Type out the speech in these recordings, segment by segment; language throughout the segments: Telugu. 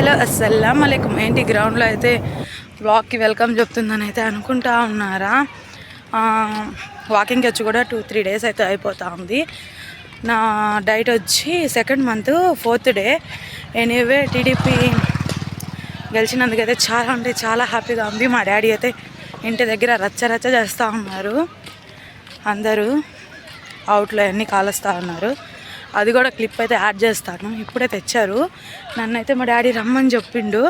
హలో అస్సలం అలైకుం. ఏంటి గ్రౌండ్లో అయితే వాక్కి వెల్కమ్ చెప్తుందని అయితే అనుకుంటా ఉన్నారా? వాకింగ్ వాకింగ్కి వచ్చి కూడా టూ త్రీ డేస్ అయితే అయిపోతా ఉంది నా డైట్ వచ్చి second month fourth day. Anyway TDP గెలిచినందుకైతే చాలా అంటే చాలా హ్యాపీగా ఉంది. మా డాడీ అయితే ఇంటి దగ్గర రచ్చ రచ్చ చేస్తూ ఉన్నారు. అందరూ అవుట్లో అన్నీ కాలుస్తూ ఉన్నారు. అది కూడా క్లిప్ అయితే యాడ్ చేస్తాను. ఇప్పుడే తెచ్చారు. నన్నైతే మా డాడీ రమ్మని చెప్పిండు.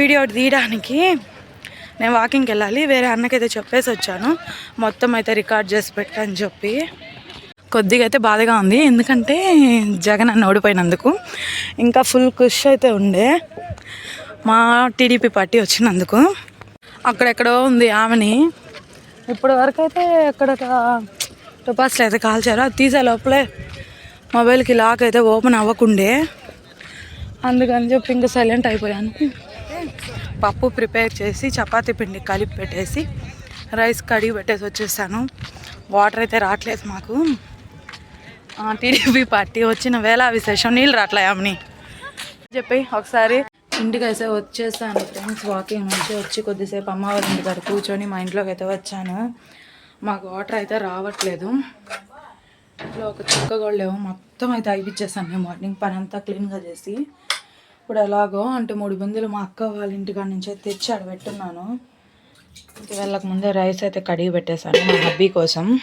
వీడియో తీయడానికి నేను వాకింగ్కి వెళ్ళాలి. వేరే అన్నకైతే చెప్పేసి వచ్చాను. మొత్తం అయితే రికార్డ్ చేసి పెట్టని చెప్పి. కొద్దిగా అయితే బాధగా ఉంది. ఎందుకంటే జగన్ అన్న ఓడిపోయినందుకు. ఇంకా ఫుల్ ఖుష్ అయితే ఉండే. మా టీడీపీ పార్టీ వచ్చినందుకు. అక్కడెక్కడో ఉంది ఆమెని. ఇప్పటి వరకు అయితే ఎక్కడ టపాసులు అయితే కాల్చారు అది తీసే లోపలే మొబైల్కి లాక్ అయితే ఓపెన్ అవ్వకుండే. అందుకని చెప్పి ఇంకా సైలెంట్ అయిపోయాను. పప్పు ప్రిపేర్ చేసి చపాతీ పిండి కలిపి పెట్టేసి రైస్ కడిగి పెట్టేసి వచ్చేసాను. వాటర్ అయితే రావట్లేదు మాకు. టీడీపీ పార్టీ వచ్చిన వేళ విశేషం నీళ్ళు రావట్లేమని చెప్పి ఒకసారి ఇంటికి అయితే వచ్చేసాను. ఫ్రెండ్స్ వాకింగ్ నుంచి వచ్చి కొద్దిసేపు అమ్మవారి ఇంటి కూర్చొని మా ఇంట్లోకి అయితే వచ్చాను. మాకు వాటర్ అయితే రావట్లేదు. ఇంట్లో ఒక చుక్క కూడా లేవు. మొత్తం అయితే అయిపించేసాను నేను మార్నింగ్ పని అంతా క్లీన్గా చేసి. ఇప్పుడు ఎలాగో అంటే మూడు బిందులు మా అక్క వాళ్ళ ఇంటికాడ నుంచి తెచ్చి ఆడ పెట్టున్నాను. ఇంక వెళ్ళక ముందే రైస్ అయితే కడిగి పెట్టేశాను మా హబ్బీ కోసం.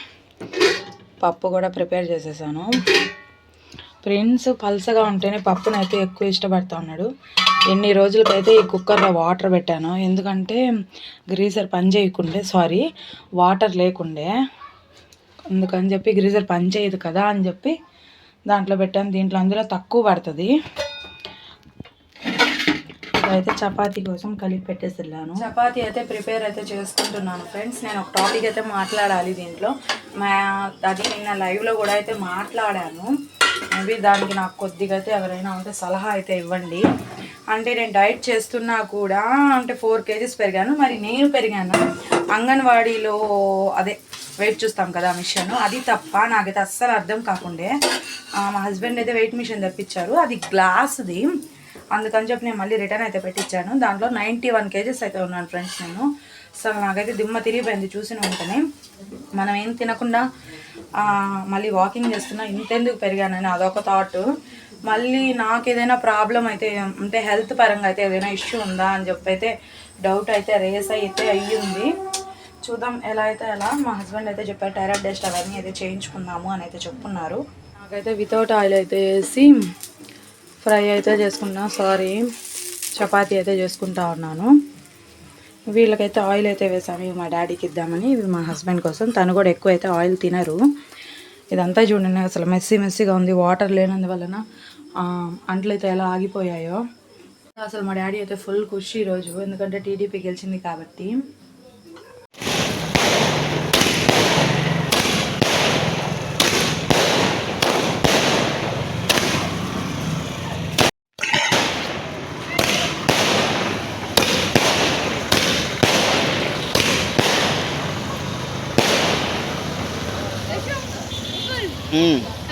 పప్పు కూడా ప్రిపేర్ చేసేసాను. ప్రిన్స్ పలసగా ఉంటేనే పప్పునైతే ఎక్కువ ఇష్టపడతా ఉన్నాడు. ఎన్ని రోజులకైతే ఈ కుక్కర్లో వాటర్ పెట్టాను ఎందుకంటే గ్రీజర్ పని చేయకుండే సారీ వాటర్ లేకుండే. అందుకని చెప్పి గ్రీజర్ పని చేయదు కదా అని చెప్పి దాంట్లో పెట్టాను. దీంట్లో అందులో తక్కువ పడుతుంది. అయితే చపాతీ కోసం కలిపి పెట్టేసి వెళ్ళాను చపాతీ అయితే ప్రిపేర్ అయితే చేసుకుంటున్నాను ఫ్రెండ్స్. నేను ఒక టాపిక్ అయితే మాట్లాడాలి దీంట్లో. మా అది నిన్న లైవ్లో కూడా అయితే మాట్లాడాను. మేబీ దానికి నాకు కొద్దిగా అయితే ఎవరైనా ఉంటే సలహా అయితే ఇవ్వండి. అంటే నేను డైట్ చేస్తున్నా కూడా అంటే ఫోర్ కేజీస్ పెరిగాను మరి నేను పెరిగాను అంగన్వాడీలో అదే వెయిట్ చూస్తాం కదా మిషన్. అది తప్ప నాకైతే అస్సలు అర్థం కాకుండే. మా హస్బెండ్ అయితే వెయిట్ మిషన్ తెప్పించారు. అది గ్లాస్ది. అందుకని చెప్పి నేను మళ్ళీ రిటర్న్ అయితే పెట్టించాను దాంట్లో నైంటీ వన్ కేజెస్ అయితే ఉన్నాను ఫ్రెండ్స్ నేను. అసలు నాకైతే దిమ్మ తిరిగిపోయింది చూసిన వెంటనే. మనం ఏం తినకుండా మళ్ళీ వాకింగ్ చేస్తున్నా ఇంతెందుకు పెరిగానని అదొక థాట్ మళ్ళీ నాకు ఏదైనా ప్రాబ్లం అయితే అంటే హెల్త్ పరంగా అయితే ఏదైనా ఇష్యూ ఉందా అని చెప్పి అయితే డౌట్ అయితే రేస్ అయితే అయ్యింది చూద్దాం ఎలా అయితే ఎలా మా హస్బెండ్ అయితే చెప్పారు టైరాయిడ్ టెస్ట్ అవన్నీ అయితే చేయించుకుందాము అని అయితే చెప్పున్నారు. నాకైతే వితౌట్ ఆయిల్ అయితే వేసి ఫ్రై అయితే చేసుకున్నా సారీ చపాతీ అయితే చేసుకుంటా ఉన్నాను. వీళ్ళకైతే ఆయిల్ అయితే వేసాము. ఇవి మా డాడీకి ఇద్దామని. ఇవి మా హస్బెండ్ కోసం. తను కూడా ఎక్కువ అయితే ఆయిల్ తినరు. ఇదంతా చూడండి అసలు మెస్సీ మెస్సీగా ఉంది. వాటర్ లేనందువలన అంట్లయితే ఎలా ఆగిపోయాయో. అసలు మా డాడీ అయితే ఫుల్ ఖుషి ఈరోజు. ఎందుకంటే టీడీపీ గెలిచింది కాబట్టి.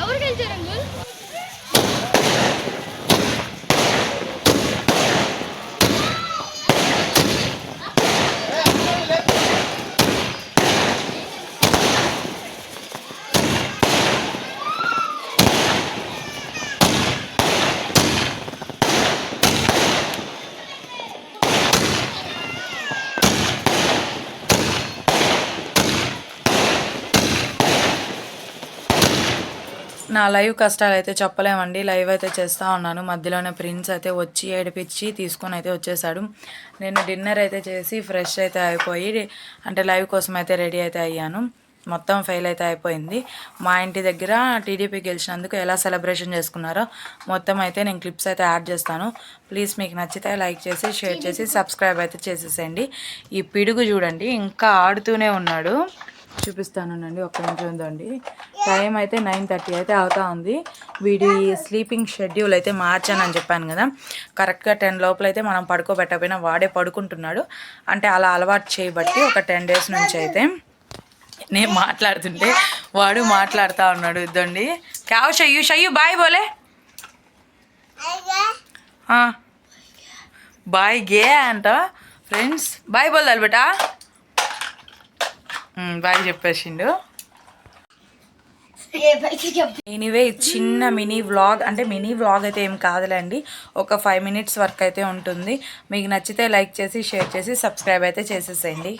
ఎవరు గెలిచారు? నా లైవ్ కష్టాలు అయితే చెప్పలేమండి. లైవ్ అయితే చేస్తూ ఉన్నాను. మధ్యలోనే ప్రిన్స్ అయితే వచ్చి ఏడిపించి తీసుకొని అయితే వచ్చేసాడు నేను డిన్నర్ అయితే చేసి ఫ్రెష్ అయితే అయిపోయి అంటే లైవ్ కోసం అయితే రెడీ అయితే అయ్యాను. మొత్తం ఫెయిల్ అయితే అయిపోయింది. మా ఇంటి దగ్గర టీడీపీ గెలిచినందుకు ఎలా సెలబ్రేషన్ చేసుకున్నారో మొత్తం అయితే నేను క్లిప్స్ అయితే యాడ్ చేస్తాను. ప్లీజ్ మీకు నచ్చితే లైక్ చేసి షేర్ చేసి సబ్స్క్రైబ్ అయితే చేసేసేయండి. ఈ పిడుగు చూడండి ఇంకా ఆడుతూనే ఉన్నాడు. చూపిస్తానండి ఒక్క నిమిషం ఉందండి. టైం అయితే నైన్ థర్టీ అయితే అవుతా ఉంది. వీడి స్లీపింగ్ షెడ్యూల్ అయితే మార్చానని చెప్పాను కదా. కరెక్ట్గా టెన్ లోపల అయితే మనం పడుకోబెట్టకపోయినా వాడే పడుకుంటున్నాడు. అంటే అలా అలవాటు చేయబట్టి ఒక టెన్ డేస్ నుంచి అయితే నేను మాట్లాడుతుంటే వాడు మాట్లాడుతూ ఉన్నాడు. ఇద్దండి. క్యావు షయ్యు? షయ్యు బాయ్ బోలే. బాయ్ గే అంట. ఫ్రెండ్స్ బాయ్ బోల్ బేటా. బాయ్ చెప్పేసిండు. ఎనీవే చిన్న మినీ వ్లాగ్ అంటే మినీ వ్లాగ్ అయితే ఏం కాదులేండి. ఒక ఫైవ్ మినిట్స్ వరకు అయితే ఉంటుంది. మీకు నచ్చితే లైక్ చేసి షేర్ చేసి సబ్స్క్రైబ్ అయితే చేసేసేయండి.